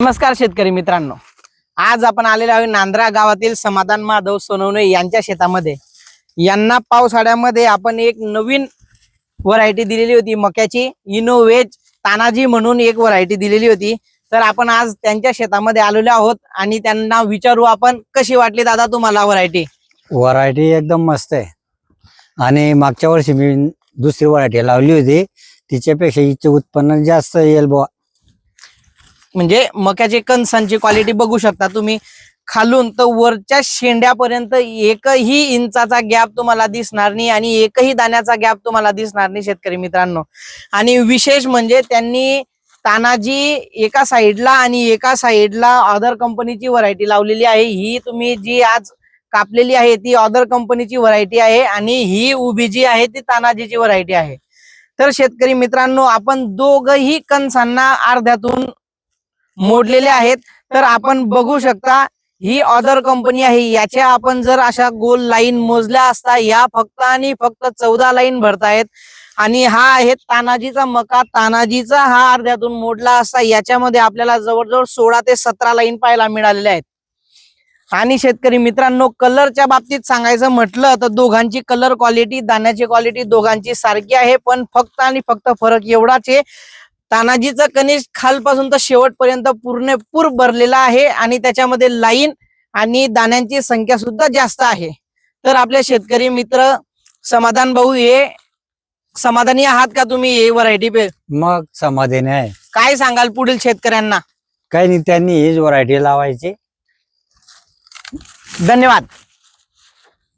नमस्कार शेतकरी मित्रांनो. आज आपण आलेलो आहोत नांद्रा गावातील समाधान माधव सोनवणे यांच्या शेतामध्ये. यांना पावसाळ्यामध्ये आपण एक नवीन व्हरायटी दिलेली होती मक्याची इनोवेज तानाजी म्हणून एक व्हरायटी दिलेली होती. तर आपण आज त्यांच्या शेतामध्ये आलेलो आहोत आणि त्यांना विचारू आपण कशी वाटली दादा तुम्हाला व्हरायटी व्हरायटी एकदम मस्त आहे. आणि मागच्या वर्षी मी दुसरी व्हरायटी लावली होती. तिच्यापेक्षा हिचे उत्पन्न जास्त येईल बुवा. म्हणजे मक्याचे कणसांची क्वालिटी बघू शकता तुम्ही. खालून तर वरच्या शेंड्यापर्यंत एकही इंचाचा गॅप तुम्हाला दिसणार नाही आणि एकही दाण्याचा गॅप तुम्हाला दिसणार नाही शेतकरी मित्रांनो. आणि विशेष म्हणजे त्यांनी तानाजी एका साईडला आणि एका साईडला अदर कंपनीची व्हरायटी लावलेली आहे. ही तुम्ही जी आज कापलेली आहे ती अदर कंपनीची व्हरायटी आहे आणि ही उभी जी आहे ती तानाजीची व्हरायटी आहे. तर शेतकरी मित्रांनो आपण दोघही कणसांना अर्ध्यातून मोडलेले आहेत. तर आपण बघू शकता ही अदर कंपनी आहे. याच्या आपण जर अशा गोल लाईन मोजल्या असता या फक्त आणि फक्त चौदा लाईन भरतायत. आणि हा आहे तानाजीचा मका. तानाजीचा हा अर्ध्यातून मोडला असता याच्यामध्ये आपल्याला जवळजवळ सोळा ते सतरा लाईन पाहायला मिळालेल्या आहेत. आणि शेतकरी मित्रांनो कलरच्या बाबतीत सांगायचं म्हटलं तर दोघांची कलर क्वालिटी दाण्याची क्वालिटी दोघांची सारखी आहे. पण फक्त आणि फक्त फरक एवढाच आहे तानाजीचं कनिष खालपासून तर शेवटपर्यंत पूर्णपूर भरलेला आहे आणि त्याच्यामध्ये लाईन आणि दाण्यांची संख्या सुद्धा जास्त आहे. तर आपले शेतकरी मित्र समाधान भाऊ हे समाधानी आहात का तुम्ही? हे व्हरायटी पे. मग समाधानी आहे. काय सांगाल पुढील शेतकऱ्यांना? काही नाही त्यांनी हीच व्हरायटी लावायची. धन्यवाद.